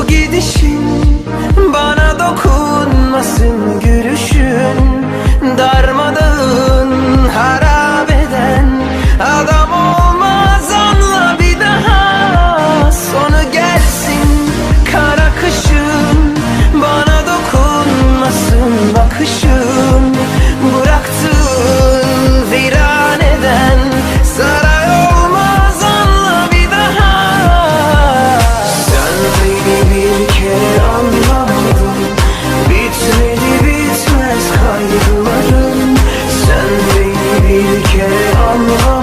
Bu gidişin bana dokunmasın. on your